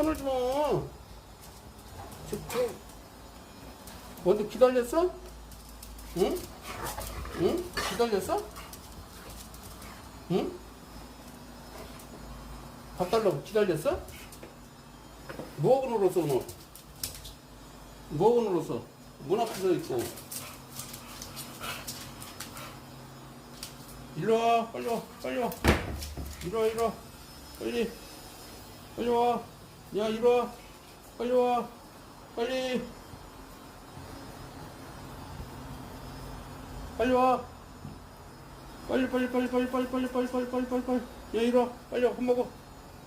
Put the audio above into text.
떠들지 마. 저, 저, 뭔데 기다렸어? 응? 응? 기다렸어? 응? 밥 달라고 기다렸어? 뭐하고 놀았어 오늘? 뭐하고 놀았어? 문 앞에 서 있고 일로 와 빨리 와 빨리 와 이리 와 이리 와 빨리 빨리 와 야 이리 와 빨리 와 빨리 빨리 와 빨리 빨리 빨리 빨리 빨리 빨리 빨리 빨리 빨리 빨리 야 이리 와 빨리 와 밥 먹어